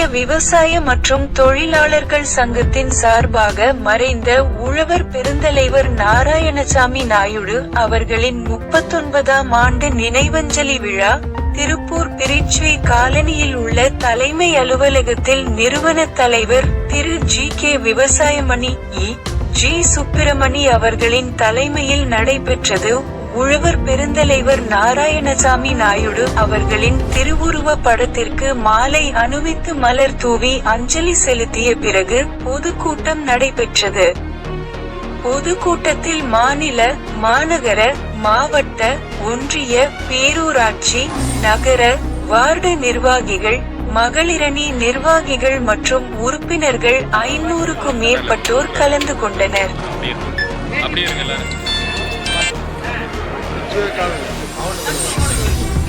இந்திய விவசாய மற்றும் தொழிலாளர்கள் சங்கத்தின் சார்பாக மறைந்த உழவர் பெருந்தலைவர் நாராயணசாமி நாயுடு அவர்களின் முப்பத்தொன்பதாம் ஆண்டு நினைவஞ்சலி விழா திருப்பூர் பிரிச்சி காலனியில் உள்ள தலைமை அலுவலகத்தில் நிறுவன தலைவர் திரு G K Vivasayamani E. G. Subramani அவர்களின் தலைமையில் நடைபெற்றது. உழவர் பெருந்தலைவர் நாராயணசாமி நாயுடு அவர்களின் திருவுருவ படத்திற்கு மாலை அணிவித்து மலர் தூவி அஞ்சலி செலுத்திய பிறகு பொதுக்கூட்டம் நடைபெற்றது. பொதுக்கூட்டத்தில் மாநில மாநகர மாவட்ட ஒன்றிய பேரூராட்சி நகர வார்டு நிர்வாகிகள் மகளிரணி நிர்வாகிகள் மற்றும் உறுப்பினர்கள் ஐநூறுக்கும் மேற்பட்டோர் கலந்து கொண்டனர். 물주에 깔려.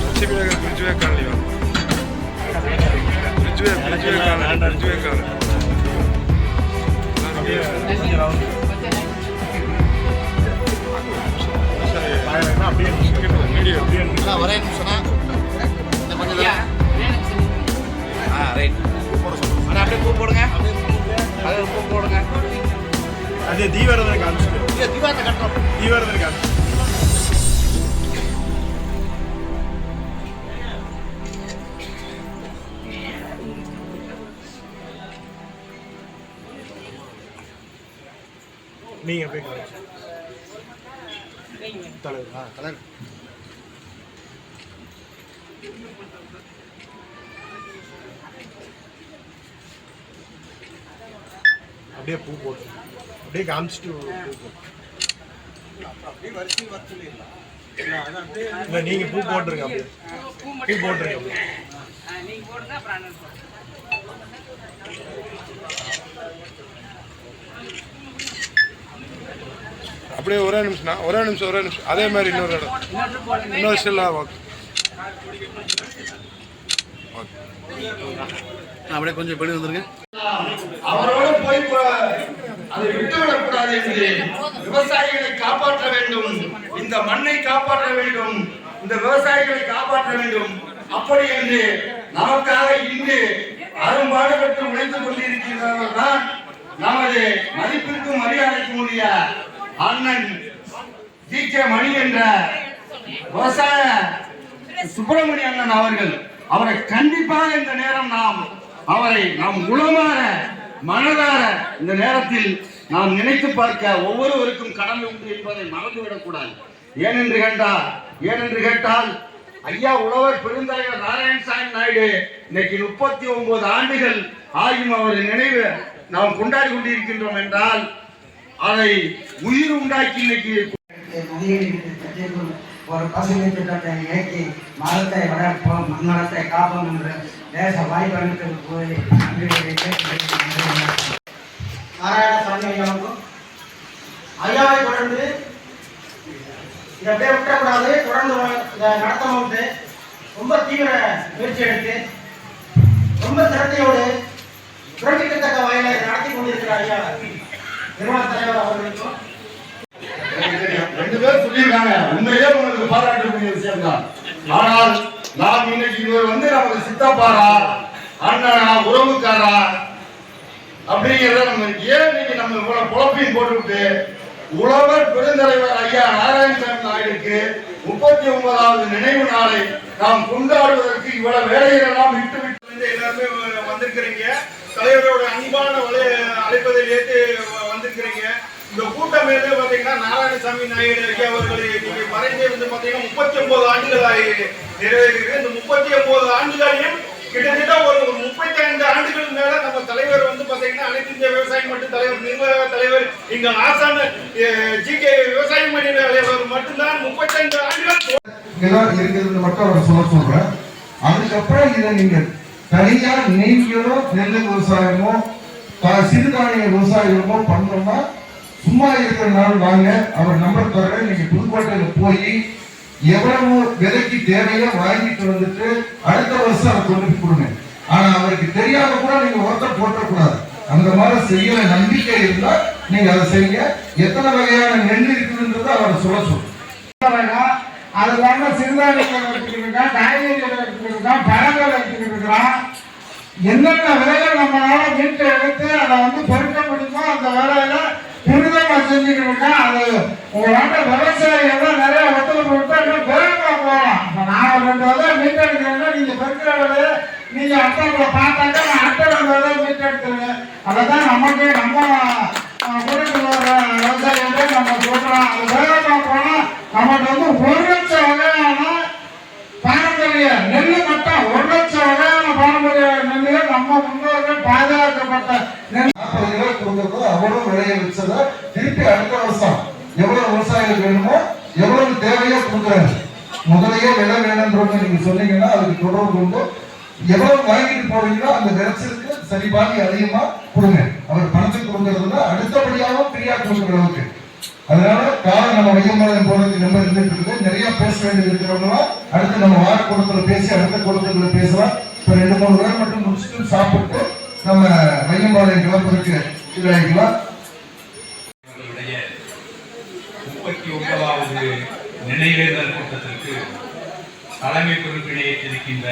아침이라면 물주에 깔려. 물주에 물주에 깔려. 물주에 깔려. Ada di mana kan? Ada di mana kan? Di mana kan? நீங்க அப்படியே கலர் தலைவர் கலர் அப்படியே பூ போட்டு அப்படியே காமிச்சிட்டு பூ போட்டு. அப்படியே இல்லை நீங்கள் பூ போட்டுருங்க அப்படியே. பூ போட்டுருங்க அப்படியே ஒரே நிமிஷம்னா ஒரே நிமிஷம் ஒரே நிமிஷம். அதே மாதிரி இன்னொரு இடம். இன்னொரு ஸ்டில்லாக ஓகே அப்படியே கொஞ்சம் பண்ணி வந்துருங்க. அவரோடு போய் அதை விட்டுவிடக்கூடாது என்று விவசாயிகளை காப்பாற்ற வேண்டும். இந்த மண்ணை காப்பாற்ற வேண்டும். இந்த விவசாயிகளை காப்பாற்ற வேண்டும். அப்படி என்று நமக்காக இன்று அரும்பாடுபட்டு உழைத்துக் கொண்டிருக்கிறவர் தான் நமது மதிப்பிற்கும் மரியாதைக்கும் உரிய அண்ணன் ஜி கே மணி என்ற விவசாய சுப்பிரமணிய அண்ணன் அவர்கள் அவரை கண்டிப்பாக இந்த நேரம் நாம் அவரை நாம் உளமாற மனதார இந்த நேரத்தில் நாம் நினைத்து பார்க்க ஒவ்வொருவருக்கும் கடமை உண்டு என்பதை மறந்துவிடக்கூடாது ஏனென்று கேட்டால் ஏனென்று கேட்டால் ஐயா உழவர் பெருந்தலைவர் நாராயணசாமி நாயுடு இன்னைக்கு முப்பத்தி ஒன்பது ஆண்டுகள் ஆகியும் அவரின் நினைவு நாம் கொண்டாடி கொண்டிருக்கின்றோம் என்றால் அதை உயிர் உண்டாக்கி இன்னைக்கு ஒரு பசுமை திட்டத்தை இயக்கி மரத்தை வளர்ப்போம் மண்வளத்தை காப்போம் என்று தேச வாய்ப்பு போய் நாராயணசாமி ஐயாவுக்கும் ஐயாவை தொடர்ந்து இதை அப்படியே விட்டக்கூடாது தொடர்ந்து இதை நடத்தணும்ட்டு ரொம்ப தீவிர முயற்சி எடுத்து ரொம்ப சிரத்தையோடு புரட்சிக்கத்தக்க வகையில் நடத்தி கொண்டிருக்கிற ஐயா. நிர்வாக தலைவர் அவர்களுக்கும் ரெண்டு பேரும் சொல்லியிருக்காங்க. உண்மையிலே உங்களுக்கு பாராட்டக்கூடிய விஷயம் தான் ஆனால் நாம் இன்னைக்கு இவர் வந்து நமக்கு சித்தப்பாரா அண்ணனா உறவுக்காரா அப்படிங்கிறத நம்ம ஏன் இன்னைக்கு நம்ம இவ்வளவு குழப்பையும் போட்டுவிட்டு உழவர் பெருந்தலைவர் ஐயா நாராயணசாமி நாயுடுக்கு முப்பத்தி ஒன்பதாவது நினைவு நாளை நாம் கொண்டாடுவதற்கு இவ்வளவு வேலைகள் எல்லாம் விட்டு விட்டு வந்து எல்லாருமே வந்திருக்கிறீங்க. தலைவரோட அன்பான வலை அழைப்பதில் ஏற்று வந்திருக்கிறீங்க. இந்த கூட்டம் எது பாத்தீங்கன்னா நாராயணசாமி நாயுடு ஐயா அவர்கள் நீங்க மறைந்தே வந்து பாத்தீங்கன்னா முப்பத்தி ஒன்பது ஆண்டுகள் ஆகி நிறைவேறுகிறது இந்த முப்பத்தி ஒன்பது ஆண்டுகளையும் கிட்டத்தட்ட ஒரு முப்பத்தி ஐந்து ஆண்டுகள் மேல நம்ம தலைவர் வந்து பாத்தீங்கன்னா அனைத்து இந்திய விவசாய மட்டும் தலைவர் நிர்வாக தலைவர் இங்க ஆசான ஜி கே விவசாய மணி தலைவர் மட்டும்தான் முப்பத்தைந்து ஆண்டுகள் இருக்கிறது மட்டும் அவர் சொல்ல சொல்றேன். அதுக்கப்புறம் இதை நீங்க தனியா நீங்களோ நெல் விவசாயமோ சிறுதானிய விவசாயிகளுக்கும் பண்ணோம்னா சும்மா இருக்கிற நாள் வாங்க. அவர் நம்பர் தர நீங்க புதுக்கோட்டையில போய் எவ்வளவு விலைக்கு தேவையோ வாங்கிட்டு வந்துட்டு அடுத்த வருஷம் அதை கொண்டு போய் கொடுங்க. ஆனா அவருக்கு தெரியாம கூட நீங்க ஒருத்த போட்டக்கூடாது. அந்த மாதிரி செய்யற நம்பிக்கை இருந்தா நீங்க அதை செய்யுங்க. எத்தனை வகையான நெல் இருக்குதுன்றதை அவரை சொல்ல சொல்லுங்க வேணும் அது இல்லாம சிறுதானியங்கள் எடுத்துக்கிட்டு இருக்கான் காய்கறிகள் எடுத்துக்கிட்டு இருக்கான் பழங்கள் எடுத்துக்கிட்டு இருக்கிறான் என்னென்ன வேலை நம்மளால மீட்டு எடுத்து அதை வந்து பெருக்க முடியுமோ அந்த வேலையில துரிதமா செஞ்சுக்கிட்டு அது உங்க விவசாயிகள் நிறைய ஒத்துழைப்பு விட்டா இன்னும் வேகமா போகலாம். இப்ப நான் ரெண்டு வேலை மீட்டு எடுக்கிறேன்னா நீங்க பெருக்கிற வேலையை நீங்க அட்டை பார்த்தாக்கா நான் அட்டை ரெண்டு வேலையை மீட்டு எடுத்துருவேன். அதை தான் நமக்கு நம்ம குடும்பத்தில் வர விவசாயிகளே நம்ம சொல்றோம் அது வேகமா போனா நமக்கு வந்து ஒரு லட்சம் வகையான பாரம்பரிய நெல்லு மட்டும் ஒரு லட்சம் வகையான பாரம்பரிய நெல்லுகள் நம்ம முன்னோர்கள் பாதுகாக்கப்பட்ட நெல் நாற்பது கிலோ கொடுக்கறது அவ்வளவு விளைய வச்சதை திருப்பி அடுத்த வருஷம் எவ்வளவு விவசாயிகள் வேணுமோ எவ்வளவு தேவையோ கொடுக்குறாங்க முதலையே விலை நீங்க சொன்னீங்கன்னா அதுக்கு தொடர்பு கொண்டு எவ்வளவு வாங்கிட்டு போறீங்களோ அந்த விளைச்சலுக்கு சரிபாதி அதிகமா கொடுங்க. அவர் பணத்துக்கு கொடுக்கறதுல அடுத்தபடியாகவும் ஃப்ரீயா கொடுக்குற அளவுக்கு. அதனால காலம் நம்ம மையமலையம் போறதுக்கு நம்ம இருந்துட்டு இருக்குது நிறைய பேச வேண்டியது இருக்கிறவங்க அடுத்து நம்ம வார கூடத்துல பேசி அடுத்த கூடத்துல பேசலாம். இப்ப ரெண்டு மூணு பேர் மட்டும் முடிச்சுட்டு சாப்பிட்டு நம்ம மையம்பாளையம் கிளம்புறதுக்கு இதாகிக்கலாம் முப்பத்தி ஒன்பதாவது நினைவேந்தல் கூட்டத்திற்கு தலைமை பொறுப்பினை ஏற்றிருக்கின்ற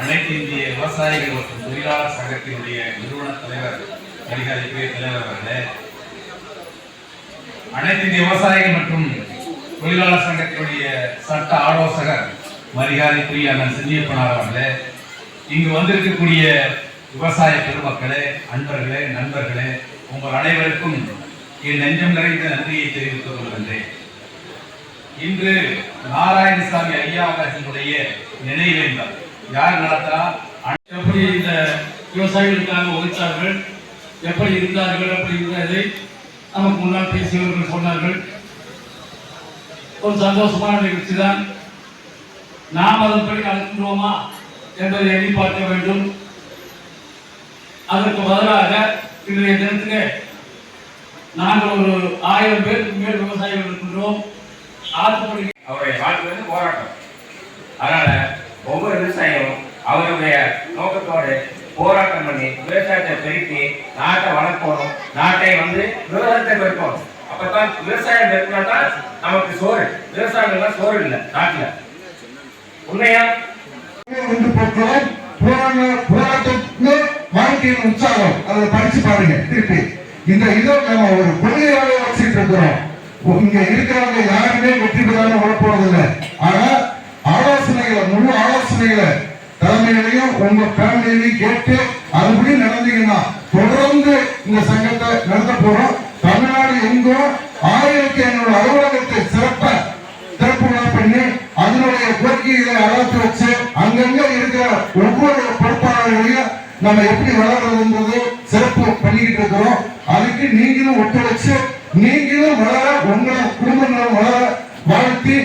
அனைத்து இந்திய விவசாயிகள் மற்றும் தொழிலாளர் சங்கத்தினுடைய நிறுவன தலைவர் அதிகாரிக்கு தலைவர் அவர்களே. அனைத்து இந்திய விவசாயிகள் மற்றும் தொழிலாளர் சங்கத்தினுடைய சட்ட ஆலோசகர் மரியாதைக்குரிய அண்ணன் செஞ்சியப்பனார் அவர்களே இங்கு வந்திருக்கக்கூடிய விவசாய பெருமக்களே அன்பர்களே நண்பர்களே உங்கள் அனைவருக்கும் என் நெஞ்சம் நிறைந்த நன்றியை தெரிவித்துக் கொள்கின்றேன். இன்று நாராயணசாமி ஐயா அவர்களுடைய நினைவேந்தல் யார் நடத்தா? எப்படி இந்த விவசாயிகளுக்காக உழைத்தார்கள் எப்படி இருந்தார்கள்? எப்படி இருந்ததை நமக்கு முன்னால் பேசியவர்கள் சொன்னார்கள். ஒரு சந்தோஷமான நிகழ்ச்சி தான் நாம் அதன்படி நடத்துகிறோமா என்பதை எண்ணி பார்க்க வேண்டும். அதற்கு பதிலாக இன்றைய தினத்திலே நாங்கள் ஒரு ஆயிரம் பேருக்கு மேல் விவசாயிகள் இருக்கின்றோம். ஆற்றுப்படி அவருடைய வாழ்க்கை வந்து போராட்டம். அதனால ஒவ்வொரு விவசாயியும் அவருடைய நோக்கத்தோடு போராட்டம் பண்ணி விவசாயத்தை பெருக்கி நாட்டை வளர்க்கணும். நாட்டை வந்து விவசாயத்தை பெருக்கணும். அப்பதான் விவசாயம் பெருக்கினா தான் நமக்கு சோறு. விவசாயம் சோறு இல்லை நாட்டுல. உண்மையா? ஒன்று போக்குறோம் போராட்ட வாழ்க்கையின் உற்சாகம். அதை படிச்சு பாருங்க திருப்பி. இந்த இதை நம்ம ஒரு கொள்கையாவே வச்சுட்டு இருக்கிறோம். இங்க இருக்கிறவங்க யாருமே வெற்றி பெறாம வரப்போறதில்லை ஆனா ஆலோசனைகளை முழு ஆலோசனைகளை தலைமையிலையும் உங்க ஃபேமிலியிலையும் கேட்டு அதுபடி நடந்தீங்கன்னா தொடர்ந்து இந்த சங்கத்தை நடத்த போறோம். தமிழ்நாடு எங்கும் ஆயிரத்தி ஐநூறு அலுவலகத்தை சிறப்ப திறப்பு பண்ணி அதனுடைய கோரிக்கைகளை அழைத்து வச்சு அங்கங்க இருக்கிற ஒவ்வொரு பொறுப்பாளர்களையும் நம்ம எப்படி வளர்றதுன்றது சிறப்பு பண்ணிக்கிட்டு இருக்கிறோம். அதுக்கு நீங்களும் ஒத்துழைச்சு நீங்களும் வளர உங்களை குடும்பங்களும் வளர வாழ்த்தி